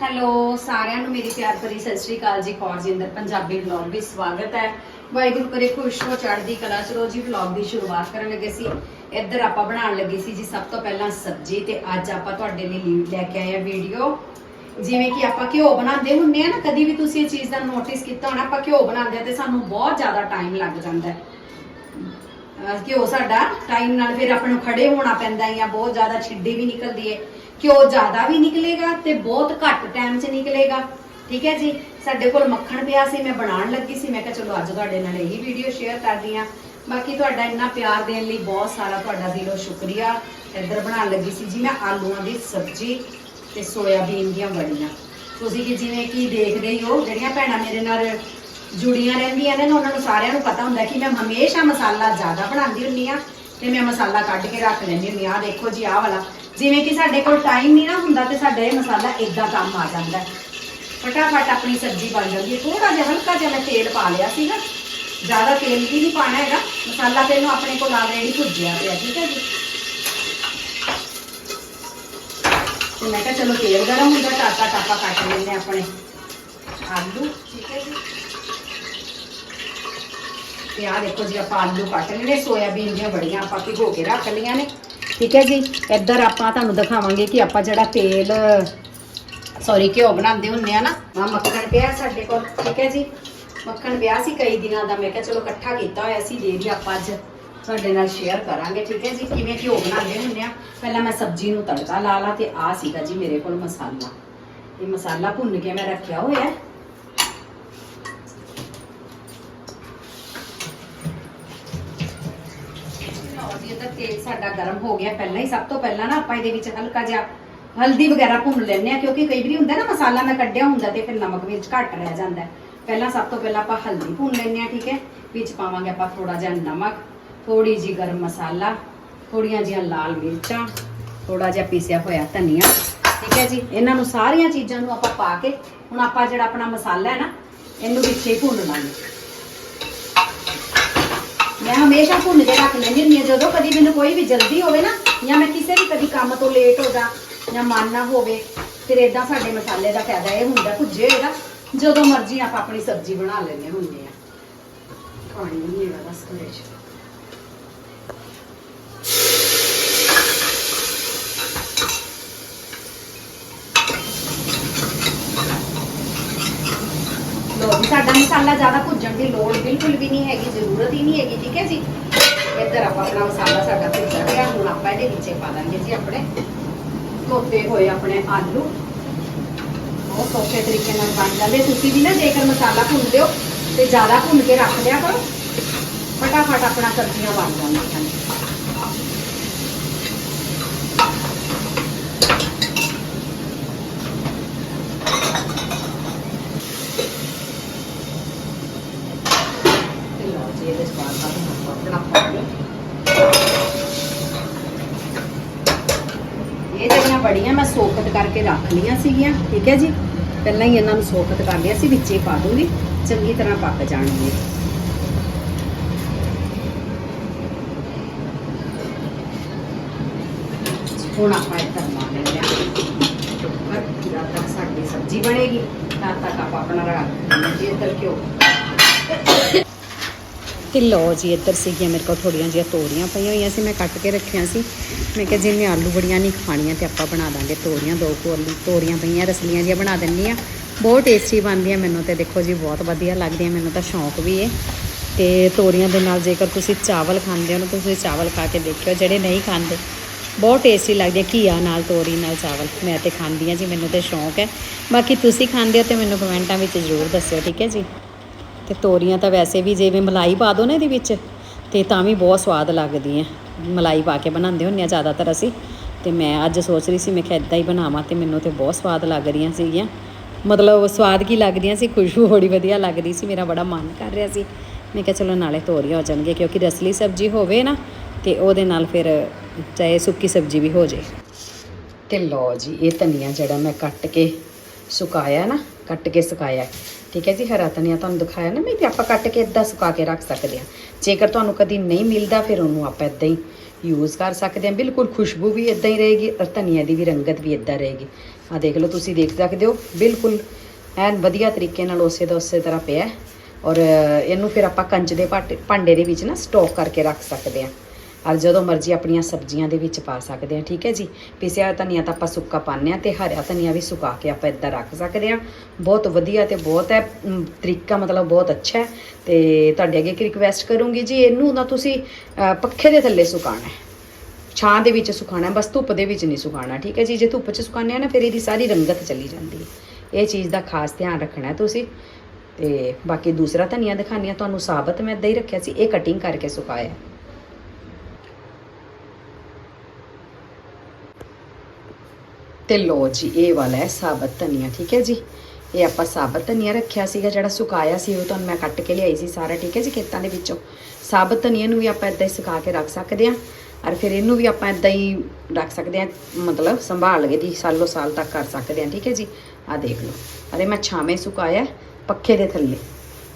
Hello, ਸਾਰਿਆਂ ਨੂੰ ਮੇਰੀ ਪਿਆਰ ਭਰੀ ਸਤਿ ਸ਼੍ਰੀ ਅਕਾਲ ਜੀ, ਕੌਰ ਜੀ ਪੰਜਾਬੀ ਵਲੌਗ ਵਿੱਚ ਸਵਾਗਤ ਹੈ। ਵਾਹਿਗੁਰੂ ਕਰੇ ਖੁਸ਼ ਹੋ ਚੜ੍ਹਦੀ ਕਲਾ ਚ ਰੋਜੀ ਵਲੌਗ ਦੀ ਸ਼ੁਰੂਆਤ ਕਰਨ ਲੱਗੇ ਸੀ। ਇੱਧਰ ਆਪਾਂ ਬਣਾਉਣ ਲੱਗੇ ਸੀ ਜੀ ਸਭ ਤੋਂ ਪਹਿਲਾਂ ਸਬਜ਼ੀ ਤੇ ਅੱਜ ਆਪਾਂ ਤੁਹਾਡੇ ਲਈ ਲੈ ਕੇ ਆਏ ਆ ਵੀਡੀਓ। ਜਿਵੇਂ ਕਿ ਆਪਾਂ ਘਿਓ ਬਣਾਉਂਦੇ ਹੁੰਦੇ ਆ ਨਾ, ਕਦੀ ਵੀ ਤੁਸੀਂ ਇਹ ਚੀਜ਼ ਦਾ ਨੋਟਿਸ ਕੀਤਾ ਹੋਣਾ, ਆਪਾਂ ਘਿਓ ਬਣਾਉਂਦੇ ਆ ਤੇ ਸਾਨੂੰ ਬਹੁਤ ਜ਼ਿਆਦਾ ਟਾਈਮ ਲੱਗ ਜਾਂਦਾ ਹੈ। ਘਿਓ ਸਾਡਾ ਟਾਈਮ ਨਾਲ ਫਿਰ ਆਪਾਂ ਨੂੰ ਖੜੇ ਹੋਣਾ ਪੈਂਦਾ ਹੈ ਜਾਂ ਬਹੁਤ ਜ਼ਿਆਦਾ ਛਿੱਡੀ ਵੀ ਨਿਕਲਦੀ ਹੈ। ਘਿਓ ਜ਼ਿਆਦਾ ਵੀ ਨਿਕਲੇਗਾ ਤੇ ਬਹੁਤ ਘੱਟ ਟਾਈਮ 'ਚ ਨਿਕਲੇਗਾ। ਠੀਕ ਹੈ ਜੀ? ਸਾਡੇ ਕੋਲ ਮੱਖਣ ਪਿਆ ਸੀ, ਮੈਂ ਬਣਾਉਣ ਲੱਗੀ ਸੀ। ਮੈਂ ਕਿਹਾ ਚਲੋ ਅੱਜ ਤੁਹਾਡੇ ਨਾਲ ਇਹੀ ਵੀਡੀਓ ਸ਼ੇਅਰ ਕਰਦੀ ਹਾਂ। ਬਾਕੀ ਤੁਹਾਡਾ ਇੰਨਾ ਪਿਆਰ ਦੇਣ ਲਈ ਬਹੁਤ ਸਾਰਾ ਤੁਹਾਡਾ ਦਿਲੋਂ ਸ਼ੁਕਰੀਆ। ਇੱਧਰ ਬਣਾਉਣ ਲੱਗੀ ਸੀ ਜੀ ਮੈਂ ਆਲੂਆਂ ਦੀ ਸਬਜ਼ੀ ਤੇ ਸੋਇਆਬੀਨ ਦੀਆਂ ਵੜੀਆਂ। ਤੁਸੀਂ ਕਿ ਜਿਵੇਂ ਕਿ ਦੇਖਦੇ ਹੀ ਹੋ, ਜਿਹੜੀਆਂ ਭੈਣਾਂ ਮੇਰੇ ਨਾਲ ਜੁੜੀਆਂ ਰਹਿੰਦੀਆਂ ਨੇ ਨਾ, ਉਹਨਾਂ ਨੂੰ ਸਾਰਿਆਂ ਨੂੰ ਪਤਾ ਹੁੰਦਾ ਕਿ ਮੈਂ ਹਮੇਸ਼ਾ ਮਸਾਲਾ ਜ਼ਿਆਦਾ ਬਣਾਉਂਦੀ ਹੁੰਨੀ ਆ ਤੇ ਮੈਂ ਮਸਾਲਾ ਕੱਢ ਕੇ ਰੱਖ ਲੈਂਦੀ ਹੁੰਨੀ ਆ ਆਹ ਦੇਖੋ ਜੀ, ਆਹ ਵਾਲਾ। ਜਿਵੇਂ ਕਿ ਸਾਡੇ ਕੋਲ ਟਾਈਮ ਨਹੀਂ ਨਾ ਹੁੰਦਾ ਤੇ ਸਾਡਾ ਇਹ ਮਸਾਲਾ ਇਦਾਂ ਕੰਮ ਆ ਜਾਂਦਾ। ਹੈ। ਫਟਾਫਟ ਆਪਣੀ ਸਬਜ਼ੀ ਬਣ ਜਾਂਦੀ ਹੈ। ਥੋੜਾ ਜਿਹਾ ਹਲਕਾ ਜਿਹਾ ਮੈਂ ਤੇਲ ਪਾ ਲਿਆ ਸੀਗਾ। ਜ਼ਿਆਦਾ ਤੇਲ ਵੀ ਨਹੀਂ ਪਾਣਾ ਹੈਗਾ। ਮਸਾਲਾ ਤੇ ਇਹਨੂੰ ਆਪਣੇ ਕੋਲ ਆਲਰੇਡੀ ਭੁੱਜਿਆ ਪਿਆ ਠੀਕ ਹੈ ਜੀ। ਤੇ ਮੈਂ ਕਿਹਾ ਚਲੋ ਤੇਲ ਗਰਮ ਹੁੰਦਾ ਟਾਕਾ ਟਾਕਾ ਕੱਟ ਲੈਂਦੇ ਹਾਂ ਆਪਣੇ। ਆਲੂ, ਠੀਕ ਹੈ ਜੀ। ਤੇ ਆਹ ਦੇਖੋ ਜੀ, ਆਪਾਂ ਆਲੂ ਕੱਟ ਲਏ ਸੋਇਆਬੀਨ ਦੀਆਂ ਬੜੀਆਂ ਆਪਾਂ ਭਿਗੋ ਕੇ ਰੱਖ ਲਈਆਂ ਨੇ। ਠੀਕ ਹੈ ਜੀ? ਇੱਧਰ ਆਪਾਂ ਤੁਹਾਨੂੰ ਦਿਖਾਵਾਂਗੇ ਕਿ ਆਪਾਂ ਜਿਹੜਾ ਤੇਲ ਸੌਰੀ ਘਿਓ ਬਣਾਉਂਦੇ ਹੁੰਦੇ ਆ ਨਾ ਆ ਮੱਖਣ ਪਿਆ ਸਾਡੇ ਕੋਲ, ਠੀਕ ਹੈ ਜੀ? ਮੱਖਣ ਪਿਆ ਸੀ ਕਈ ਦਿਨਾਂ ਦਾ, ਮੈਂ ਕਿਹਾ ਚਲੋ ਇਕੱਠਾ ਕੀਤਾ ਹੋਇਆ ਸੀ ਦੇ ਵੀ ਆਪਾਂ ਅੱਜ ਤੁਹਾਡੇ ਨਾਲ ਸ਼ੇਅਰ ਕਰਾਂਗੇ, ਠੀਕ ਹੈ ਜੀ? ਕਿਵੇਂ ਘਿਓ ਬਣਾਉਂਦੇ ਹੁੰਦੇ ਆ? ਪਹਿਲਾਂ ਮੈਂ ਸਬਜ਼ੀ ਨੂੰ ਤੜਕਾ ਲਾ ਲਾ ਤੇ ਆ ਸੀਗਾ ਜੀ ਮੇਰੇ ਕੋਲ ਮਸਾਲਾ। ਇਹ ਮਸਾਲਾ ਭੁੰਨ ਕੇ ਮੈਂ ਰੱਖਿਆ ਹੋਇਆ ਹੈ ਲਓ ਜੀ ਇਹਦਾ ਤੇਲ ਸਾਡਾ ਗਰਮ ਹੋ ਗਿਆ। ਪਹਿਲਾਂ ਹੀ ਸਭ ਤੋਂ ਪਹਿਲਾਂ ਨਾ ਆਪਾਂ ਇਹਦੇ ਵਿੱਚ ਹਲਕਾ ਜਿਹਾ ਹਲਦੀ ਵਗੈਰਾ ਭੁੰਨ ਲੈਂਦੇ ਆ ਕਿਉਂਕਿ ਕਈ ਵਾਰੀ ਹੁੰਦਾ ਨਾ ਮਸਾਲਾ ਮੈਂ ਕੱਢਿਆ ਹੁੰਦਾ ਤੇ ਫਿਰ ਨਮਕ ਵਿੱਚ ਘੱਟ ਰਹਿ ਜਾਂਦਾ ਪਹਿਲਾਂ ਸਭ ਤੋਂ ਪਹਿਲਾਂ ਆਪਾਂ ਹਲਦੀ ਭੁੰਨ ਲੈਂਦੇ ਆ ਠੀਕ ਹੈ? ਵਿੱਚ ਪਾਵਾਂਗੇ ਆਪਾਂ ਥੋੜਾ ਜਿਹਾ ਨਮਕ ਥੋੜੀ ਜੀ ਗਰਮ ਮਸਾਲਾ ਥੋੜੀਆਂ ਜਿਹੀਆਂ ਲਾਲ ਮਿਰਚਾਂ ਥੋੜਾ ਜਿਹਾ ਪੀਸਿਆ ਹੋਇਆ ਧਨੀਆ, ਠੀਕ ਹੈ ਜੀ? ਇਹਨਾਂ ਨੂੰ ਸਾਰੀਆਂ ਚੀਜ਼ਾਂ ਨੂੰ ਆਪਾਂ ਪਾ ਕੇ ਹੁਣ ਆਪਾਂ ਜਿਹੜਾ ਆਪਣਾ ਮਸਾਲਾ ਹੈ ਨਾ, ਇਹਨੂੰ ਵਿੱਚੇ ਹੀ ਭੁੰਨ ਲਾਂਗੇ। ਮੈਂ ਹਮੇਸ਼ਾ ਭੁੰਨ ਕੇ ਰੱਖ ਲੈਂਦੀ ਹੁੰਦੀ ਹਾਂ। ਜਦੋਂ ਕਦੀ ਮੈਨੂੰ ਕੋਈ ਵੀ ਜਲਦੀ ਹੋਵੇ ਨਾ, ਜਾਂ ਮੈਂ ਕਿਸੇ ਵੀ ਕਦੀ ਕੰਮ ਤੋਂ ਲੇਟ ਹੋ ਜਾ, ਜਾਂ ਮਨ ਨਾ ਹੋਵੇ, ਫਿਰ ਇਦਾਂ ਸਾਡੇ ਮਸਾਲੇ ਦਾ ਫਾਇਦਾ ਇਹ ਹੁੰਦਾ, ਭੁੱਜੇ ਹੋਏਗਾ ਜਦੋਂ ਮਰਜ਼ੀ ਆਪਾਂ ਆਪਣੀ ਸਬਜ਼ੀ ਬਣਾ ਲੈਂਦੇ ਹੁੰਦੇ ਆ। ਪਾਣੀ ਨਹੀਂ ਹੈਗਾ, ਬਸ ਘਰੇ ਚ ਲੋ ਜੀ ਸਾਡਾ ਮਸਾਲਾ ਜ਼ਿਆਦਾ ਭੁੱਜਣ ਦੀ ਲੋੜ ਬਿਲਕੁਲ ਵੀ ਨਹੀਂ ਹੈਗੀ, ਜ਼ਰੂਰਤ ਹੀ ਨਹੀਂ ਹੈਗੀ, ਠੀਕ ਹੈ ਜੀ? ਇੱਧਰ ਆਪਾਂ ਆਪਣਾ ਮਸਾਲਾ ਸਾਡਾ ਭੁੱਜ ਗਿਆ, ਹੁਣ ਆਪਾਂ ਇਹਦੇ ਵਿੱਚ ਪਾ ਦਾਂਗੇ ਜੀ ਆਪਣੇ ਧੋਤੇ ਹੋਏ ਆਪਣੇ ਆਲੂ। ਉਹ ਸੌਖੇ ਤਰੀਕੇ ਨਾਲ ਬਣ ਜਾਂਦੇ। ਤੁਸੀਂ ਵੀ ਨਾ ਜੇਕਰ ਮਸਾਲਾ ਭੁੰਨਦੇ ਹੋ ਤੇ ਜ਼ਿਆਦਾ ਭੁੰਨ ਕੇ ਰੱਖ ਲਿਆ ਕਰੋ, ਫਟਾਫਟ ਆਪਣਾ ਸਬਜ਼ੀਆਂ ਬਣ ਜਾਂਦੀਆਂ ਨੇ ਤੇ ਲਓ ਜੀ ਇਹਦੇ ਚ ਪਾ ਦਾਂਗੇ ਆਪਾਂ ਆਪਣਾ ਪਾਣੀ ਇਹ ਜਿਹੜੀਆਂ ਬੜੀਆਂ ਮੈਂ ਸੋਕਤ ਕਰਕੇ ਰੱਖ ਲਈਆਂ ਸੀਗੀਆਂ, ਠੀਕ ਹੈ ਜੀ? ਪਹਿਲਾਂ ਹੀ ਇਹਨਾਂ ਨੂੰ ਸੋਕਤ ਕਰ ਲਿਆ ਸੀ, ਵਿੱਚੇ ਪਾ ਦੂੰਗੀ, ਚੰਗੀ ਤਰ੍ਹਾਂ ਪੱਕ ਜਾਣਗੇ। ਹੁਣ ਆਪਾਂ ਇਹ ਤਰਮਾ ਲੈਂਦੇ ਹਾਂ ਪਰ ਜਦ ਤੱਕ ਸਾਡੀ ਸਬਜ਼ੀ ਬਣੇਗੀ, ਤਦ ਤੱਕ ਆਪਾਂ ਆਪਣਾ ਰੱਖ ਜੀ ਇੱਧਰ ਘਿਓ। ਤੇ ਲਓ ਜੀ, ਇੱਧਰ ਸੀਗੀਆਂ ਮੇਰੇ ਕੋਲ ਥੋੜੀਆਂ ਜਿਹੀਆਂ ਤੋਰੀਆਂ ਪਈਆਂ ਹੋਈਆਂ ਸੀ, ਮੈਂ ਕੱਟ ਕੇ ਰੱਖੀਆਂ ਸੀ। ਮੈਂ ਕਿਹਾ ਜਿਵੇਂ ਆਲੂ ਬੜੀਆਂ ਨਹੀਂ ਖਾਣੀਆਂ ਤੇ ਆਪਾਂ ਬਣਾ ਦਾਂਗੇ ਤੋਰੀਆਂ, ਦੋ ਕੁ ਆਲੂ ਤੋਰੀਆਂ ਪਈਆਂ, ਰਸਲੀਆਂ ਜਿਹੀਆਂ ਬਣਾ ਦਿੰਨੀ ਆ ਬਹੁਤ ਟੇਸਟੀ ਬਣਦੀਆਂ ਮੈਨੂੰ ਤੇ, ਦੇਖੋ ਜੀ, ਬਹੁਤ ਵਧੀਆ ਲੱਗਦੀਆਂ, ਮੈਨੂੰ ਤਾਂ ਸ਼ੌਂਕ ਵੀ ਹੈ ਤੇ ਤੋਰੀਆਂ ਦੇ ਨਾਲ ਜੇਕਰ ਤੁਸੀਂ ਚਾਵਲ ਖਾਂਦੇ ਹੋ ਨਾ, ਤੁਸੀਂ ਚਾਵਲ ਖਾ ਕੇ ਦੇਖਿਓ, ਜਿਹੜੇ ਨਹੀਂ ਖਾਂਦੇ। ਬਹੁਤ ਟੇਸਟੀ ਲੱਗਦੀ ਹੈ ਘੀਆ ਨਾਲ, ਤੋਰੀ ਨਾਲ ਚਾਵਲ, ਮੈਂ ਤੇ ਖਾਂਦੀ ਹਾਂ ਜੀ, ਮੈਨੂੰ ਤੇ ਸ਼ੌਂਕ ਹੈ। ਬਾਕੀ ਤੁਸੀਂ ਖਾਂਦੇ ਹੋ ਤੇ ਮੈਨੂੰ ਕਮੈਂਟਾਂ ਵਿੱਚ ਜ਼ਰੂਰ ਦੱਸਿਓ, ਠੀਕ ਹੈ ਜੀ? ਤੇ ਤੋਰੀਆਂ ਤਾਂ ਵੈਸੇ ਵੀ ਜਿਵੇਂ ਮਲਾਈ ਪਾ ਦੋ ਨਾ ਇਹਦੇ ਵਿੱਚ, ਤੇ ਤਾਂ ਵੀ ਬਹੁਤ ਸਵਾਦ ਲੱਗਦੀਆਂ ਮਲਾਈ ਪਾ ਕੇ ਬਣਾਉਂਦੇ ਹੁੰਦੇ ਆ ਜ਼ਿਆਦਾਤਰ ਅਸੀਂ, ਤੇ ਮੈਂ ਅੱਜ ਸੋਚ ਰਹੀ ਸੀ ਮੈਂ ਕਿਹਾ ਇਦਾਂ ਹੀ ਬਣਾਵਾਂ ਤੇ ਮੈਨੂੰ ਤੇ ਬਹੁਤ ਸਵਾਦ ਲੱਗ ਰਹੀਆਂ ਸੀਗੀਆਂ। ਮਤਲਬ ਸਵਾਦ ਕੀ ਲੱਗਦੀਆਂ ਸੀ, ਖੁਸ਼ਬੂ ਬੜੀ ਵਧੀਆ ਲੱਗਦੀ ਸੀ, ਮੇਰਾ ਬੜਾ ਮਨ ਕਰ ਰਿਹਾ ਸੀ। ਮੈਂ ਕਿਹਾ ਚਲੋ ਨਾਲੇ ਤੋਰੀਆਂ ਹੋ ਜਾਣਗੇ ਕਿਉਂਕਿ ਰਸਲੀ ਸਬਜ਼ੀ ਹੋਵੇ ਨਾ, ਤੇ ਉਹਦੇ ਨਾਲ ਫਿਰ ਚਾਹੇ ਸੁੱਕੀ ਸਬਜ਼ੀ ਵੀ ਹੋ ਜੇ। ਤੇ ਲਓ ਜੀ, ਇਹ ਧਨੀਆ ਜਿਹੜਾ ਮੈਂ ਕੱਟ ਕੇ ਸੁਕਾਇਆ ਨਾ, ਕੱਟ ਕੇ ਸੁਕਾਇਆ। ਠੀਕ ਹੈ ਜੀ, ਹਰਾ ਧਨੀਆ ਤੁਹਾਨੂੰ ਦਿਖਾਇਆ ਨਾ ਮੈਂ ਤੇ ਆਪਾਂ ਕੱਟ ਕੇ ਇਦਾਂ ਸੁਕਾ ਕੇ ਰੱਖ ਸਕਦੇ ਹਾਂ। ਜੇਕਰ ਤੁਹਾਨੂੰ ਕਦੀ ਨਹੀਂ ਮਿਲਦਾ ਫਿਰ ਉਹਨੂੰ ਆਪਾਂ ਇਦਾਂ ਹੀ ਯੂਜ਼ ਕਰ ਸਕਦੇ ਹਾਂ। ਬਿਲਕੁਲ ਖੁਸ਼ਬੂ ਵੀ ਇਦਾਂ ਹੀ ਰਹੇਗੀ ਔਰ ਧਨੀਆ ਦੀ ਵੀ ਰੰਗਤ ਵੀ ਇਦਾਂ ਰਹੇਗੀ। ਆ ਦੇਖ ਲਓ, ਤੁਸੀਂ ਦੇਖ ਸਕਦੇ ਹੋ, ਬਿਲਕੁਲ ਐਨ ਵਧੀਆ ਤਰੀਕੇ ਨਾਲ ਉਸੇ ਦਾ ਉਸੇ ਤਰ੍ਹਾਂ ਪਿਆ ਔਰ ਇਹਨੂੰ ਫਿਰ ਆਪਾਂ ਕੰਚ ਦੇ ਭਾਂਡੇ ਭਾਂਡੇ ਦੇ ਵਿੱਚ ਨਾ ਸਟੋਕ ਕਰਕੇ ਰੱਖ ਸਕਦੇ ਹਾਂ। ਔਰ ਜਦੋਂ ਮਰਜ਼ੀ ਆਪਣੀਆਂ ਸਬਜ਼ੀਆਂ ਦੇ ਵਿੱਚ ਪਾ ਸਕਦੇ ਹਾਂ, ਠੀਕ ਹੈ ਜੀ? ਪਿਸਿਆ ਧਨੀਆ ਤਾਂ ਆਪਾਂ ਸੁੱਕਾ ਪਾਉਂਦੇ ਹਾਂ ਤੇ ਹਰਾ ਧਨੀਆ ਵੀ ਸੁਕਾ ਕੇ ਆਪਾਂ ਇੱਦਾਂ ਰੱਖ ਸਕਦੇ ਹਾਂ। ਬਹੁਤ ਵਧੀਆ ਤੇ ਬਹੁਤ ਹੈ ਤਰੀਕਾ ਮਤਲਬ ਬਹੁਤ ਅੱਛਾ ਹੈ ਤੇ ਤੁਹਾਡੇ ਅੱਗੇ ਇੱਕ ਰਿਕਵੈਸਟ ਕਰੂੰਗੀ ਜੀ, ਇਹਨੂੰ ਨਾ ਤੁਸੀਂ ਪੱਖੇ ਦੇ ਥੱਲੇ ਸੁਕਾਉਣਾ ਹੈ। ਛਾਂ ਦੇ ਵਿੱਚ ਸੁਕਾਉਣਾ, ਬਸ ਧੁੱਪ ਦੇ ਵਿੱਚ ਨਹੀਂ ਸੁਕਾਉਣਾ, ਠੀਕ ਹੈ ਜੀ? ਜੇ ਧੁੱਪ 'ਚ ਸੁਕਾਉਂਦੇ ਆ ਨਾ, ਫਿਰ ਇਹਦੀ ਸਾਰੀ ਰੰਗਤ ਚਲੀ ਜਾਂਦੀ ਹੈ। ਇਹ ਚੀਜ਼ ਦਾ ਖਾਸ ਧਿਆਨ ਰੱਖਣਾ ਤੁਸੀਂ। ਤੇ ਬਾਕੀ ਦੂਸਰਾ ਧਨੀਆ ਦਿਖਾਉਂਦੀ ਹਾਂ, ਤੁਹਾਨੂੰ ਸਾਬਤ ਮੈਂ ਇਦਾਂ ਹੀ ਰੱਖਿਆ ਸੀ, ਇਹ ਕਟਿੰਗ ਕਰਕੇ ਸੁਕਾਇਆ ਤੇ ਲੋ ਜੀ, ਇਹ ਵਾਲਾ ਹੈ ਸਾਬਤ ਧਨੀਆ, ਠੀਕ ਹੈ ਜੀ? ਇਹ ਆਪਾਂ ਸਾਬਤ ਧਨੀਆ ਰੱਖਿਆ ਸੀਗਾ, ਜਿਹੜਾ ਸੁਕਾਇਆ ਸੀ, ਉਹ ਤੁਹਾਨੂੰ ਮੈਂ ਕੱਟ ਕੇ ਲਿਆਈ ਸੀ ਸਾਰਾ, ਠੀਕ ਹੈ ਜੀ, ਖੇਤਾਂ ਦੇ ਵਿੱਚੋਂ। ਸਾਬਤ ਧਨੀਆ ਨੂੰ ਵੀ ਆਪਾਂ ਇਦਾਂ ਹੀ ਸੁਕਾ ਕੇ ਰੱਖ ਸਕਦੇ ਹਾਂ, ਔਰ ਫਿਰ ਇਹਨੂੰ ਵੀ ਆਪਾਂ ਇਦਾਂ ਹੀ ਰੱਖ ਸਕਦੇ ਹਾਂ, ਮਤਲਬ ਸੰਭਾਲ ਕੇ ਦੀ ਸਾਲੋ ਸਾਲ ਤੱਕ ਕਰ ਸਕਦੇ ਹਾਂ, ਠੀਕ ਹੈ ਜੀ? ਆ ਦੇਖ ਲਓ। ਅਰੇ ਮੈਂ ਛਾਵੇਂ ਸੁਕਾਇਆ ਪੱਖੇ ਦੇ ਥੱਲੇ।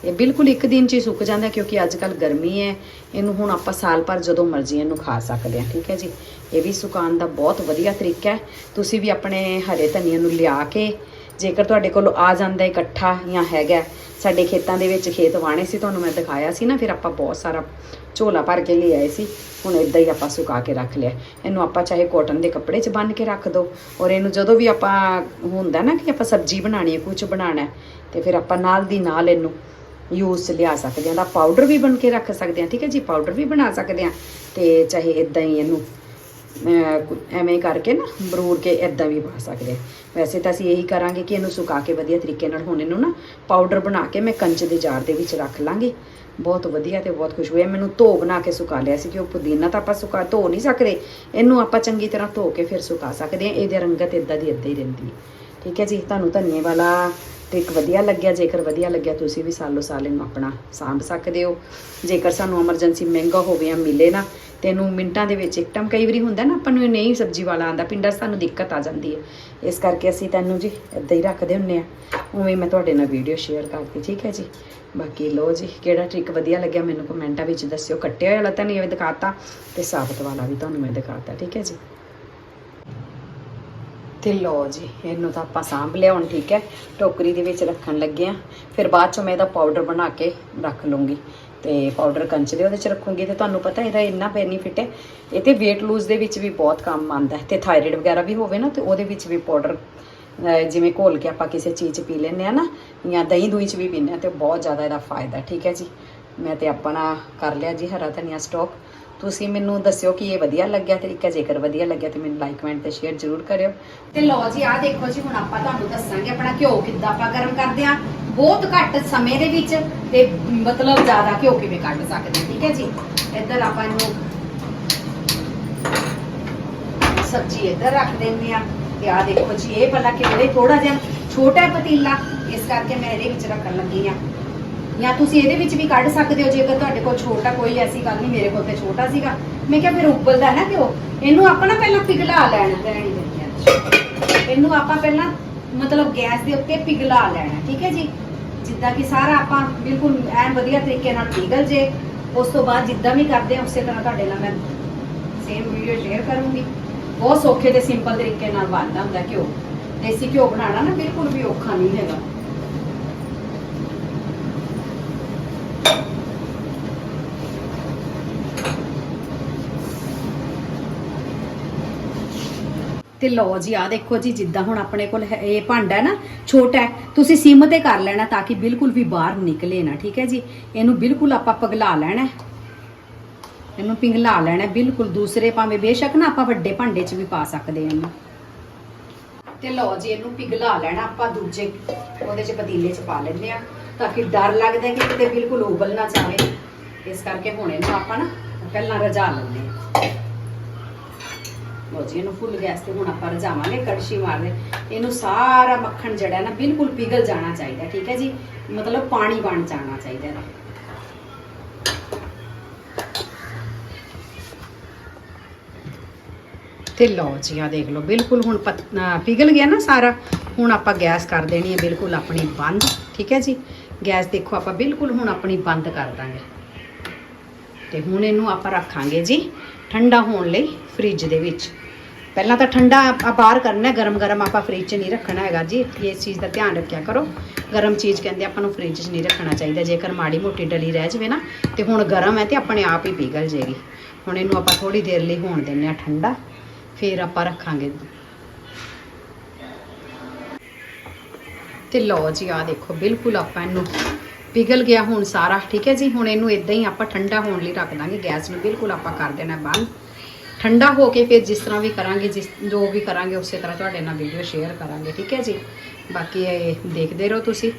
ਇਹ ਬਿਲਕੁਲ ਇੱਕ ਦਿਨ ਚ ਹੀ ਸੁੱਕ ਜਾਂਦਾ ਕਿਉਂਕਿ ਅੱਜ ਕੱਲ ਗਰਮੀ ਹੈ। ਇਹਨੂੰ ਹੁਣ ਆਪਾਂ ਸਾਲ ਭਰ ਜਦੋਂ ਮਰਜ਼ੀ ਇਹਨੂੰ ਖਾ ਸਕਦੇ ਹਾਂ, ਠੀਕ ਹੈ ਜੀ? ਇਹ ਵੀ ਸੁਕਾਉਣ ਦਾ ਬਹੁਤ ਵਧੀਆ ਤਰੀਕਾ ਹੈ। ਤੁਸੀਂ ਵੀ ਆਪਣੇ ਹਰੇ ਧਨੀਏ ਨੂੰ ਲਿਆ ਕੇ ਜੇਕਰ ਤੁਹਾਡੇ ਕੋਲ ਆ ਜਾਂਦਾ ਇਕੱਠਾ ਜਾਂ ਹੈਗਾ, ਸਾਡੇ ਖੇਤਾਂ ਦੇ ਵਿੱਚ ਖੇਤ ਵਾਣੇ ਸੀ, ਤੁਹਾਨੂੰ ਮੈਂ ਦਿਖਾਇਆ ਸੀ ਨਾ, ਫਿਰ ਆਪਾਂ ਬਹੁਤ ਸਾਰਾ ਝੋਲਾ ਭਰ ਕੇ ਲੈ ਆਏ ਸੀ। ਹੁਣ ਇਦਾਂ ਹੀ ਆਪਾਂ ਸੁਕਾ ਕੇ ਰੱਖ ਲਿਆ। ਇਹਨੂੰ ਆਪਾਂ ਚਾਹੇ ਕੋਟਨ ਦੇ ਕੱਪੜੇ 'ਚ ਬੰਨ੍ਹ ਕੇ ਰੱਖ ਦਿਓ ਔਰ ਇਹਨੂੰ ਜਦੋਂ ਵੀ ਆਪਾਂ, ਹੁੰਦਾ ਨਾ ਕਿ ਆਪਾਂ ਸਬਜ਼ੀ ਬਣਾਣੀ ਹੈ ਕੁਝ ਬਣਾਉਣਾ ਹੈ, ਤੇ ਫਿਰ ਆਪਾਂ ਨਾਲ ਦੀ ਨਾਲ ਇਹਨੂੰ ਯੂਸ ਲਿਆ ਸਕਦੇ ਹਾਂ ਦਾ ਪਾਊਡਰ ਵੀ ਬਣ ਕੇ ਰੱਖ ਸਕਦੇ ਹਾਂ, ਠੀਕ ਹੈ ਜੀ? ਪਾਊਡਰ ਵੀ ਬਣਾ ਸਕਦੇ ਹਾਂ ਤੇ ਚਾਹੇ ਇਦਾਂ ਹੀ ਇਹਨੂੰ ਐਵੇਂ ਕਰਕੇ ਨਾ ਬਰੂਰ ਕੇ ਇਦਾਂ ਵੀ ਪਾ ਸਕਦੇ ਵੈਸੇ ਤਾਂ ਅਸੀਂ ਇਹੀ ਕਰਾਂਗੇ ਕਿ ਇਹਨੂੰ ਸੁਕਾ ਕੇ ਵਧੀਆ ਤਰੀਕੇ ਨਾਲ ਹੁਣ ਇਹਨੂੰ ਨਾ ਪਾਊਡਰ ਬਣਾ ਕੇ ਮੈਂ ਕੰਚ ਦੇ ਜਾਰ ਦੇ ਵਿੱਚ ਰੱਖ ਲਾਂਗੀ। ਬਹੁਤ ਵਧੀਆ ਤੇ ਬਹੁਤ ਖੁਸ਼ ਹੋਇਆ। ਮੈਨੂੰ ਧੋ ਬਣਾ ਕੇ ਸੁਕਾ ਲਿਆ ਸੀ ਕਿ ਉਹ ਪੁਦੀਨਾ ਤਾਂ ਆਪਾਂ ਸੁਕਾ, ਧੋ ਨਹੀਂ ਸਕਦੇ। ਇਹਨੂੰ ਆਪਾਂ ਚੰਗੀ ਤਰ੍ਹਾਂ ਧੋ ਕੇ ਫਿਰ ਸੁਕਾ ਸਕਦੇ ਹਾਂ। ਇਹਦੀ ਰੰਗਤ ਇਦਾਂ ਦੀ ਇਦਾਂ ਹੀ ਰਹਿੰਦੀ ਹੈ। ਠੀਕ ਹੈ ਜੀ? ਤੁਹਾਨੂੰ ਧਨੀਏ ਵਾਲਾ ਟ੍ਰਿਕ ਵਧੀਆ ਲੱਗਿਆ। ਜੇਕਰ ਵਧੀਆ ਲੱਗਿਆ, ਤੁਸੀਂ ਵੀ ਸਾਲੋ ਸਾਲ ਇਹਨੂੰ ਆਪਣਾ ਸਾਂਭ ਸਕਦੇ ਹੋ। ਜੇਕਰ ਸਾਨੂੰ ਐਮਰਜੈਂਸੀ ਮਹਿੰਗਾ ਹੋਵੇ ਜਾਂ ਮਿਲੇ ਨਾ, ਤੇ ਇਹਨੂੰ ਮਿੰਟਾਂ ਦੇ ਵਿੱਚ ਇੱਕਦਮ ਕਈ ਵਾਰੀ ਹੁੰਦਾ ਨਾ, ਆਪਾਂ ਨੂੰ ਨਹੀਂ ਸਬਜ਼ੀ ਵਾਲਾ ਆਂਦਾ ਪਿੰਡਾਂ 'ਚ ਸਾਨੂੰ ਦਿੱਕਤ ਆ ਜਾਂਦੀ ਹੈ। ਇਸ ਕਰਕੇ ਅਸੀਂ ਤੈਨੂੰ ਜੀ ਇੱਦਾਂ ਹੀ ਰੱਖਦੇ ਹੁੰਨੇ ਆ ਉਵੇਂ ਮੈਂ ਤੁਹਾਡੇ ਨਾਲ ਵੀਡੀਓ ਸ਼ੇਅਰ ਕਰਤੀ ਠੀਕ ਹੈ ਜੀ? ਬਾਕੀ ਲੋ ਜੀ, ਕਿਹੜਾ ਟ੍ਰਿਕ ਵਧੀਆ ਲੱਗਿਆ ਮੈਨੂੰ ਕਮੈਂਟਾਂ ਵਿੱਚ ਦੱਸਿਓ। ਕੱਟਿਆ ਹੋਇਆ ਵਾਲਾ ਤਾਂ ਨਹੀਂ ਦਿਖਾਤਾ। ਤੇ ਸਾਬਤ ਵਾਲਾ ਵੀ ਤੁਹਾਨੂੰ ਮੈਂ ਦਿਖਾਤਾ, ਠੀਕ ਹੈ ਜੀ? ਤੇ ਲਓ ਜੀ, ਇਹਨੂੰ ਤਾਂ ਆਪਾਂ ਸਾਂਭ ਲਿਆ ਹੁਣ, ਠੀਕ ਹੈ। ਟੋਕਰੀ ਦੇ ਵਿੱਚ ਰੱਖਣ ਲੱਗੇ ਆ ਫਿਰ ਬਾਅਦ 'ਚੋਂ ਮੈਂ ਇਹਦਾ ਪਾਊਡਰ ਬਣਾ ਕੇ ਰੱਖ ਲੂੰਗੀ। ਤੇ ਪਾਊਡਰ ਕੰਚ ਦੇ ਉਹਦੇ ਚ ਰੱਖੂੰਗੀ ਤੇ ਤੁਹਾਨੂੰ ਪਤਾ ਇਹਦਾ ਇੰਨਾ ਬੈਨੀਫਿਟ ਹੈ। ਇਹ ਤੇ weight lose ਦੇ ਵਿੱਚ ਵੀ ਬਹੁਤ ਕੰਮ ਆਉਂਦਾ ਹੈ। ਤੇ ਥਾਇਰਾਇਡ ਵਗੈਰਾ ਵੀ ਹੋਵੇ ਨਾ, ਤੇ ਉਹਦੇ ਵਿੱਚ ਵੀ ਪਾਊਡਰ ਜਿਵੇਂ ਘੋਲ ਕੇ ਆਪਾਂ ਕਿਸੇ ਚੀਜ਼ 'ਚ ਪੀ ਲੈਂਦੇ ਆ ਨਾ, ਜਾਂ ਦਹੀਂ ਦੂਈ 'ਚ ਵੀ ਪੀਂਦੇ ਆ ਤੇ ਬਹੁਤ ਜ਼ਿਆਦਾ ਇਹਦਾ ਫਾਇਦਾ ਠੀਕ ਹੈ ਜੀ। ਮੈਂ ਤੇ ਆਪਣਾ ਕਰ ਲਿਆ ਜੀ ਹਰਾ ਧਨੀਆ ਸਟਾਕ ਤੁਸੀਂ ਮੈਨੂੰ ਦੱਸਿਓ ਕਿ ਇਹ ਵਧੀਆ ਲੱਗਿਆ ਤਰੀਕਾ ਜੇਕਰ ਵਧੀਆ ਲੱਗਿਆ ਤੇ ਮੈਨੂੰ ਲਾਈਕ ਕਮੈਂਟ ਤੇ ਸ਼ੇਅਰ ਜ਼ਰੂਰ ਕਰਿਓ। ਤੇ ਲਓ ਜੀ, ਆਹ ਦੇਖੋ ਜੀ, ਹੁਣ ਆਪਾਂ ਤੁਹਾਨੂੰ ਦੱਸਾਂਗੇ ਆਪਣਾ ਘਿਓ ਕਿੱਦਾਂ ਆਪਾਂ ਗਰਮ ਕਰਦੇ ਆ ਬਹੁਤ ਘੱਟ ਸਮੇਂ ਦੇ ਵਿੱਚ ਤੇ ਮਤਲਬ ਜ਼ਿਆਦਾ ਘਿਓ ਕਿਵੇਂ ਕੱਢ ਸਕਦੇ ਠੀਕ ਹੈ ਜੀ? ਇੱਧਰ ਆਪਾਂ ਇਹਨੂੰ ਸਬਜ਼ੀ ਇੱਧਰ ਰੱਖ ਦਿੰਦੇ ਆ ਤੇ ਆਹ ਦੇਖੋ ਜੀ, ਇਹ ਭਲਾ ਕਿਹੜੇ ਥੋੜਾ ਜਿਹਾ ਛੋਟਾ ਪਤੀਲਾ, ਇਸ ਕਰਕੇ ਮੈਂ ਇਹਦੇ ਵਿੱਚ ਰੱਖਣ ਲੱਗੀ ਆ ਜਾਂ ਤੁਸੀਂ ਇਹਦੇ ਵਿੱਚ ਵੀ ਕੱਢ ਸਕਦੇ ਹੋ, ਜੇਕਰ ਤੁਹਾਡੇ ਕੋਲ ਛੋਟਾ ਕੋਈ ਐਸੀ ਗੱਲ ਨਹੀਂ, ਮੇਰੇ ਕੋਲ ਤੇ ਛੋਟਾ ਸੀਗਾ। ਮੈਂ ਕਿਹਾ ਫਿਰ ਉਬਲਦਾ ਨਾ ਘਿਓ। ਇਹਨੂੰ ਆਪਾਂ ਨਾ ਪਹਿਲਾਂ ਪਿਘਲਾ ਲੈਣਾ, ਲੈਣੀ ਦਿੰਦੀ ਇਹਨੂੰ ਆਪਾਂ ਪਹਿਲਾਂ ਮਤਲਬ ਗੈਸ ਦੇ ਉੱਤੇ ਪਿਘਲਾ ਲੈਣਾ, ਠੀਕ ਹੈ ਜੀ? ਜਿੱਦਾਂ ਕਿ ਸਾਰਾ ਆਪਾਂ ਬਿਲਕੁਲ ਐਨ ਵਧੀਆ ਤਰੀਕੇ ਨਾਲ ਪਿਘਲ ਜੇ, ਉਸ ਤੋਂ ਬਾਅਦ ਜਿੱਦਾਂ ਵੀ ਕਰਦੇ ਆ ਉਸੇ ਤਰ੍ਹਾਂ ਤੁਹਾਡੇ ਨਾਲ ਮੈਂ ਸੇਮ ਵੀਡੀਓ ਸ਼ੇਅਰ ਕਰੂੰਗੀ। ਬਹੁਤ ਸੌਖੇ ਤੇ ਸਿੰਪਲ ਤਰੀਕੇ ਨਾਲ ਬਣਦਾ ਹੁੰਦਾ ਘਿਓ। ਦੇਸੀ ਘਿਓ ਬਣਾਉਣਾ ਨਾ ਬਿਲਕੁਲ ਵੀ ਔਖਾ ਨਹੀਂ ਹੈਗਾ। ਤੇ ਲਓ ਜੀ ਆ ਦੇਖੋ ਜੀ, ਜਿੱਦਾਂ ਹੁਣ ਆਪਣੇ ਕੋਲ ਇਹ ਭਾਂਡਾ ਹੈ ਨਾ ਛੋਟਾ ਹੈ, ਤੁਸੀਂ ਸਿਮ ਤੇ ਕਰ ਲੈਣਾ ਤਾਂ ਕਿ ਬਿਲਕੁਲ ਵੀ ਬਾਹਰ ਨਿਕਲੇ ਨਾ, ਠੀਕ ਹੈ ਜੀ? ਇਹਨੂੰ ਬਿਲਕੁਲ ਆਪਾਂ ਪਗਲਾ ਲੈਣਾ ਇਹਨੂੰ ਪਿਘਲਾ ਲੈਣਾ ਬਿਲਕੁਲ ਦੂਸਰੇ ਭਾਵੇਂ ਬੇਸ਼ੱਕ ਨਾ ਆਪਾਂ ਵੱਡੇ ਭਾਂਡੇ 'ਚ ਵੀ ਪਾ ਸਕਦੇ ਹਾਂ ਇਹਨੂੰ। ਤੇ ਲਓ ਜੀ, ਇਹਨੂੰ ਪਿਘਲਾ ਲੈਣਾ, ਆਪਾਂ ਦੂਜੇ ਉਹਦੇ 'ਚ ਪਤੀਲੇ 'ਚ ਪਾ ਲੈਂਦੇ ਆ ਤਾਂ ਕਿ ਡਰ ਲੱਗਦਾ ਕਿ ਕਿਤੇ ਬਿਲਕੁਲ ਉਬਲ ਨਾ ਜਾਵੇ। ਇਸ ਕਰਕੇ ਹੁਣ ਇਹਨੂੰ ਆਪਾਂ ਨਾ ਪਹਿਲਾਂ ਰਜਾ ਲੈਂਦੇ ਹਾਂ। ਲਓ ਜੀ, ਇਹਨੂੰ ਫੁੱਲ ਗੈਸ ਤੇ ਹੁਣ ਆਪਾਂ ਰਝਾਵਾਂਗੇ ਕੜਛੀ ਮਾਰਦੇ। ਇਹਨੂੰ ਸਾਰਾ ਮੱਖਣ ਜਿਹੜਾ ਨਾ, ਬਿਲਕੁਲ ਪਿਘਲ ਜਾਣਾ ਚਾਹੀਦਾ, ਠੀਕ ਹੈ ਜੀ? ਮਤਲਬ ਪਾਣੀ ਬਣ ਜਾਣਾ ਚਾਹੀਦਾ ਇਹਦਾ। ਤੇ ਲਓ ਜੀ ਆ ਦੇਖ ਲਓ, ਬਿਲਕੁਲ ਹੁਣ ਪਿਘਲ ਗਿਆ ਨਾ ਸਾਰਾ। ਹੁਣ ਆਪਾਂ ਗੈਸ ਕਰ ਦੇਣੀ ਹੈ, ਬਿਲਕੁਲ ਆਪਣੀ ਬੰਦ, ਠੀਕ ਹੈ ਜੀ? ਗੈਸ ਦੇਖੋ, ਆਪਾਂ ਬਿਲਕੁਲ ਹੁਣ ਆਪਣੀ ਬੰਦ ਕਰ ਦਾਂਗੇ। ਤੇ ਹੁਣ ਇਹਨੂੰ ਆਪਾਂ ਰੱਖਾਂਗੇ ਜੀ, ਠੰਡਾ ਹੋਣ ਲਈ ਫ੍ਰਿਜ ਦੇ ਵਿੱਚ। ਪਹਿਲਾਂ ਤਾਂ ਠੰਡਾ ਆਪਾਂ ਬਾਹਰ ਕਰਨਾ ਹੈ, ਗਰਮ ਗਰਮ ਆਪਾਂ ਫ੍ਰਿਜ 'ਚ ਨਹੀਂ ਰੱਖਣਾ ਹੈਗਾ ਜੀ। ਇਸ ਚੀਜ਼ ਦਾ ਧਿਆਨ ਰੱਖਿਆ ਕਰੋ। ਗਰਮ ਚੀਜ਼ ਕਹਿੰਦੇ ਆਪਾਂ ਨੂੰ ਫ੍ਰਿਜ 'ਚ ਨਹੀਂ ਰੱਖਣਾ ਚਾਹੀਦਾ। ਜੇਕਰ ਮਾੜੀ ਮੋਟੀ ਡਲੀ ਰਹਿ ਜਾਵੇ ਨਾ ਤੇ ਹੁਣ ਗਰਮ ਹੈ ਤੇ ਆਪਣੇ ਆਪ ਹੀ ਪਿਘਲ ਜੇਗੀ ਹੁਣ ਇਹਨੂੰ ਆਪਾਂ ਥੋੜੀ ਦੇਰ ਲਈ ਹੋਣ ਦਿੰਨੇ ਆ ਠੰਡਾ ਫਿਰ ਆਪਾਂ ਰੱਖਾਂਗੇ। ਤੇ ਲਓ ਜੀ ਆ ਦੇਖੋ ਬਿਲਕੁਲ ਆਪਾਂ ਇਹਨੂੰ ਪਿਘਲ ਗਿਆ ਹੁਣ ਸਾਰਾ ਠੀਕ ਹੈ ਜੀ? ਹੁਣ ਇਹਨੂੰ ਇਦਾਂ ਹੀ ਆਪਾਂ ਠੰਡਾ ਹੋਣ ਲਈ ਰੱਖ ਦਾਂਗੇ। ਗੈਸ ਨੂੰ ਬਿਲਕੁਲ ਆਪਾਂ ਕਰ ਦੇਣਾ ਬੰਦ। ਠੰਡਾ ਹੋ ਕੇ ਫਿਰ ਜਿਸ ਤਰ੍ਹਾਂ ਵੀ ਕਰਾਂਗੇ, ਜਿਸ ਜੋ ਵੀ ਕਰਾਂਗੇ, ਉਸੇ ਤਰ੍ਹਾਂ ਤੁਹਾਡੇ ਨਾਲ ਵੀਡੀਓ ਸ਼ੇਅਰ ਕਰਾਂਗੇ, ਠੀਕ ਹੈ ਜੀ? ਬਾਕੀ ਇਹ ਦੇਖਦੇ ਰਹੋ ਤੁਸੀਂ।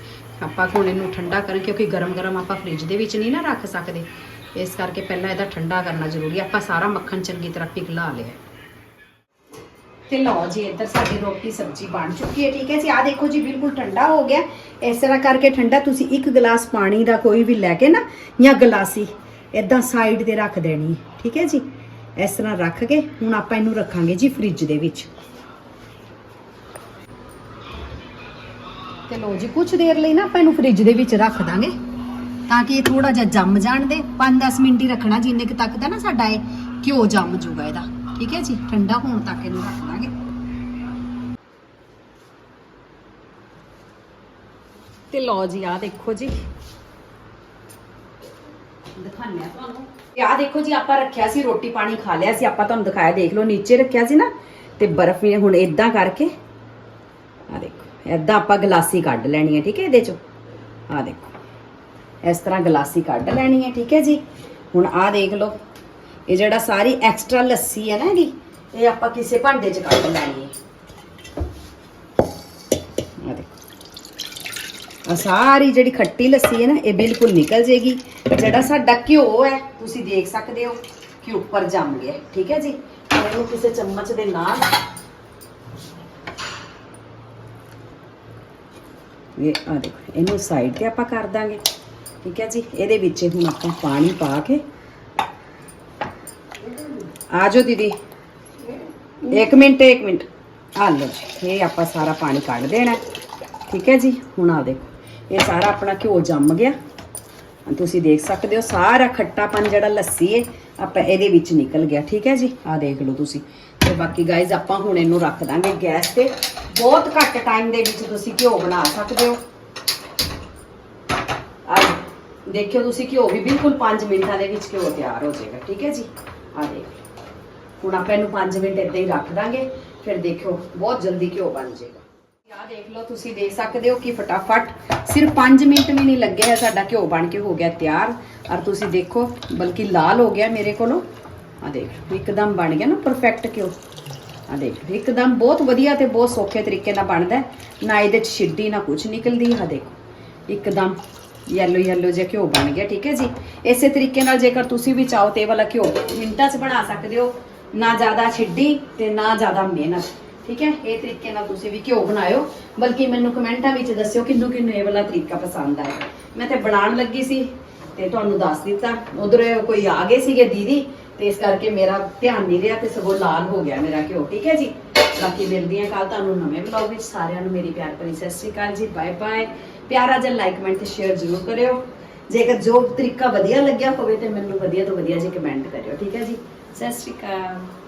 ਆਪਾਂ ਹੁਣ ਇਹਨੂੰ ਠੰਡਾ ਕਰਾਂ ਕਿਉਂਕਿ ਗਰਮ-ਗਰਮ ਆਪਾਂ ਫ੍ਰਿਜ ਦੇ ਵਿੱਚ ਨਹੀਂ ਨਾ ਰੱਖ ਸਕਦੇ। ਇਸ ਕਰਕੇ ਪਹਿਲਾਂ ਇਹਦਾ ਠੰਡਾ ਕਰਨਾ ਜ਼ਰੂਰੀ ਹੈ। ਆਪਾਂ ਸਾਰਾ ਮੱਖਣ ਚੰਗੀ ਤਰ੍ਹਾਂ ਪਿਘਲਾ ਲਿਆ ਤੇ ਲਓ ਜੀ, ਇੱਧਰ ਸਾਡੀ ਰੋਟੀ ਸਬਜ਼ੀ ਬਣ ਚੁੱਕੀ ਹੈ, ਠੀਕ ਹੈ ਜੀ? ਆ ਦੇਖੋ ਜੀ, ਬਿਲਕੁਲ ਠੰਡਾ ਹੋ ਗਿਆ। ਇਸ ਤਰ੍ਹਾਂ ਕਰਕੇ ਠੰਡਾ ਤੁਸੀਂ ਇੱਕ ਗਲਾਸ ਪਾਣੀ ਦਾ ਕੋਈ ਵੀ ਲੈ ਕੇ ਨਾ, ਜਾਂ ਗਲਾਸੀ ਇਦਾਂ ਸਾਈਡ ਤੇ ਰੱਖ ਦੇਣੀ, ਠੀਕ ਹੈ ਜੀ? ਇਸ ਤਰ੍ਹਾਂ ਰੱਖ ਕੇ ਹੁਣ ਆਪਾਂ ਇਹਨੂੰ ਰੱਖਾਂਗੇ ਜੀ ਫ੍ਰਿਜ ਦੇ ਵਿੱਚ। ਤੇ ਲਓ ਜੀ ਕੁਝ ਦੇਰ ਲਈ ਨਾ ਆਪਾਂ ਇਹਨੂੰ ਫ੍ਰਿਜ ਦੇ ਵਿੱਚ ਰੱਖ ਦਾਂਗੇ। ਤਾਂ ਕਿ ਇਹ ਥੋੜਾ ਜਿਹਾ ਜੰਮ ਜਾਣ ਦੇ। 5-10 ਮਿੰਟ ਹੀ ਰੱਖਣਾ ਜਿੰਨੇ ਕੁ ਤੱਕ ਦਾ ਨਾ ਸਾਡਾ ਇਹ ਘਿਓ ਜੰਮ ਜੂਗਾ ਇਹਦਾ। ਠੀਕ ਹੈ ਜੀ? ਠੰਡਾ ਹੋਣ ਤੱਕ ਇਹਨੂੰ ਰੱਖ ਦਾਂਗੇ। ਤੇ ਲਓ ਜੀ ਆ ਦੇਖੋ ਜੀ। ਦਿਖਾਉਂਦੇ ਆ ਤੁਹਾਨੂੰ। ਆ ਦੇਖੋ ਜੀ, ਆਪਾਂ ਰੱਖਿਆ ਸੀ, ਰੋਟੀ ਪਾਣੀ ਖਾ ਲਿਆ ਸੀ। ਆਪਾਂ ਤੁਹਾਨੂੰ ਦਿਖਾਇਆ, ਦੇਖ ਲਓ, ਨੀਚੇ ਰੱਖਿਆ ਸੀ ਨਾ। ਤੇ ਬਰਫ਼ ਵੀ ਹੁਣ ਇਦਾਂ ਕਰਕੇ ਆ ਦੇਖੋ ਇਦਾਂ ਆਪਾਂ ਗਲਾਸੀ ਕੱਢ ਲੈਣੀ ਹੈ, ਠੀਕ ਹੈ ਇਹਦੇ ਚੋਂ। ਆ ਦੇਖੋ, ਇਸ ਤਰ੍ਹਾਂ ਗਲਾਸੀ ਕੱਢ ਲੈਣੀ ਹੈ, ਠੀਕ ਹੈ ਜੀ। ਹੁਣ ਆ ਦੇਖ ਲਓ, ਇਹ ਜਿਹੜਾ ਸਾਰੀ ਐਕਸਟਰਾ ਲੱਸੀ ਹੈ ਨਾ ਇਹਦੀ ਇਹ ਆਪਾਂ ਕਿਸੇ ਭਾਂਡੇ 'ਚ ਕੱਢ ਲੈਣੀ ਹੈ ਆ ਦੇਖੋ ਆ ਸਾਰੀ ਜਿਹੜੀ ਖੱਟੀ ਲੱਸੀ ਹੈ ਨਾ, ਇਹ ਬਿਲਕੁਲ ਨਿਕਲ ਜੇਗੀ। ਜਿਹੜਾ ਸਾਡਾ ਘਿਓ ਹੈ, ਤੁਸੀਂ ਦੇਖ ਸਕਦੇ ਹੋ ਕਿ ਉੱਪਰ ਜੰਮ ਗਿਆ ਠੀਕ ਹੈ ਜੀ? ਇਹਨੂੰ ਕਿਸੇ ਚਮਚ ਦੇ ਨਾਲ ਇਹ ਆ ਦੇਖੋ, ਇਹਨੂੰ ਸਾਈਡ ਤੇ ਆਪਾਂ ਕਰ ਦਾਂਗੇ, ਠੀਕ ਹੈ ਜੀ? ਇਹਦੇ ਵਿੱਚ ਹੁਣ ਆਪਾਂ ਪਾਣੀ ਪਾ ਕੇ ਆ ਜਾਓ ਦੀਦੀ। ਇੱਕ ਮਿੰਟ ਇੱਕ ਮਿੰਟ। ਆ ਲਓ ਇਹ ਆਪਾਂ ਸਾਰਾ ਪਾਣੀ ਕੱਢ ਦੇਣਾ ਠੀਕ ਹੈ ਜੀ? ਹੁਣ ਆ ਦੇਖੋ। ਇਹ ਸਾਰਾ ਆਪਣਾ ਘਿਓ ਜੰਮ ਗਿਆ। ਤੁਸੀਂ ਦੇਖ ਸਕਦੇ ਹੋ, ਸਾਰਾ ਖੱਟਾਪਨ ਜਿਹੜਾ ਲੱਸੀ ਹੈ ਆਪਾਂ ਇਹਦੇ ਵਿੱਚ ਨਿਕਲ ਗਿਆ, ਠੀਕ ਹੈ ਜੀ? ਆ ਦੇਖ ਲਓ ਤੁਸੀਂ। ਤੇ ਬਾਕੀ ਗਾਇਜ਼ ਆਪਾਂ ਹੁਣ ਇਹਨੂੰ ਰੱਖ ਦਾਂਗੇ ਗੈਸ ਤੇ। ਬਹੁਤ ਘੱਟ ਟਾਈਮ ਦੇ ਵਿੱਚ ਤੁਸੀਂ ਘਿਓ ਬਣਾ ਸਕਦੇ ਹੋ। ਆ ਦੇਖਿਓ ਤੁਸੀਂ ਘਿਓ ਵੀ ਬਿਲਕੁਲ 5 ਮਿੰਟਾਂ ਦੇ ਵਿੱਚ ਘਿਓ ਤਿਆਰ ਹੋ ਜਾਏਗਾ, ਠੀਕ ਹੈ ਜੀ? ਆ ਦੇਖ ਹੁਣ ਆਪਾਂ ਇਹਨੂੰ 5 ਮਿੰਟ ਏਦਾਂ ਹੀ ਰੱਖ ਦਾਂਗੇ, ਫਿਰ ਦੇਖਿਓ, ਬਹੁਤ ਜਲਦੀ ਘਿਓ ਬਣ ਜਾਏਗਾ। ਆ ਦੇਖ ਲਓ, ਤੁਸੀਂ ਦੇਖ ਸਕਦੇ ਹੋ ਕਿ ਫਟਾਫਟ। ਸਿਰਫ 5 ਮਿੰਟ ਵੀ ਨਹੀਂ ਲੱਗੇ ਹੈ ਸਾਡਾ ਘਿਓ ਬਣ ਕੇ ਹੋ ਗਿਆ ਤਿਆਰ। ਔਰ ਤੁਸੀਂ ਦੇਖੋ, ਬਲਕਿ ਲਾਲ ਹੋ ਗਿਆ ਮੇਰੇ ਕੋਲੋਂ। ਆ ਦੇਖ, ਇੱਕਦਮ ਬਣ ਗਿਆ ਨਾ ਪਰਫੈਕਟ ਘਿਓ। ਆ ਦੇਖ, ਇੱਕਦਮ ਬਹੁਤ ਵਧੀਆ ਤੇ ਬਹੁਤ ਸੌਖੇ ਤਰੀਕੇ ਨਾਲ ਬਣਦਾ ਨਾ ਇਹਦੇ ਚ ਛਿੱਡੀ, ਨਾ ਕੁਝ ਨਿਕਲਦੀ। ਆ ਦੇਖੋ, ਇੱਕਦਮ ਯੈਲੋ ਯੈਲੋ ਜਿਹਾ ਘਿਓ ਬਣ ਗਿਆ, ਠੀਕ ਹੈ ਜੀ? ਇਸੇ ਤਰੀਕੇ ਨਾਲ ਜੇਕਰ ਤੁਸੀਂ ਵੀ ਚਾਹੋ ਤੇ ਇਹ ਵਾਲਾ ਘਿਓ ਮਿੰਟਾਂ 'ਚ ਬਣਾ ਸਕਦੇ ਹੋ। ਨਾ ਜ਼ਿਆਦਾ ਛਿੱਡੀ ਤੇ ਨਾ ਜ਼ਿਆਦਾ ਮਿਹਨਤ। ਠੀਕ ਹੈ? ਇਹ ਤਰੀਕੇ ਨਾਲ ਤੁਸੀਂ ਵੀ ਘਿਓ ਬਣਾਇਓ। ਬਲਕਿ ਮੈਨੂੰ ਕਮੈਂਟਾਂ ਵਿੱਚ ਦੱਸਿਓ ਕਿੰਨੂੰ ਕਿੰਨੂੰ ਇਹ ਵਾਲਾ ਤਰੀਕਾ ਪਸੰਦ ਆਇਆ। ਮੈਂ ਤੇ ਬਣਾਉਣ ਲੱਗੀ ਸੀ ਤੇ ਤੁਹਾਨੂੰ ਦੱਸ ਦਿੱਤਾ। ਉਧਰ ਕੋਈ ਆ ਗਏ ਸੀਗੇ ਦੀਦੀ ਤੇ ਇਸ ਕਰਕੇ ਮੇਰਾ ਧਿਆਨ ਨਹੀਂ ਰਿਹਾ ਤੇ ਸਗੋਂ ਲਾਲ ਹੋ ਗਿਆ ਮੇਰਾ ਘਿਓ। ਠੀਕ ਹੈ ਜੀ? ਬਾਕੀ ਮਿਲਦੀ ਹਾਂ ਕੱਲ ਤੁਹਾਨੂੰ ਨਵੇਂ ਵਲੌਗ ਵਿੱਚ। ਸਾਰਿਆਂ ਨੂੰ ਮੇਰੀ ਪਿਆਰ ਭਰੀ ਸਤਿ ਸ਼੍ਰੀ ਅਕਾਲ ਜੀ। ਬਾਏ ਬਾਏ ਪਿਆਰਾ ਜਿਹਾ ਲਾਈਕ ਕਮੈਂਟ ਤੇ ਸ਼ੇਅਰ ਜ਼ਰੂਰ ਕਰਿਓ। ਜੇਕਰ ਜੋ ਤਰੀਕਾ ਵਧੀਆ ਲੱਗਿਆ ਹੋਵੇ ਤੇ ਮੈਨੂੰ ਵਧੀਆ ਤੋਂ ਵਧੀਆ ਜੀ ਕਮੈਂਟ ਕਰਿਓ। ਠੀਕ ਹੈ ਜੀ? ਸਤਿ ਸ਼੍ਰੀ ਅਕਾਲ।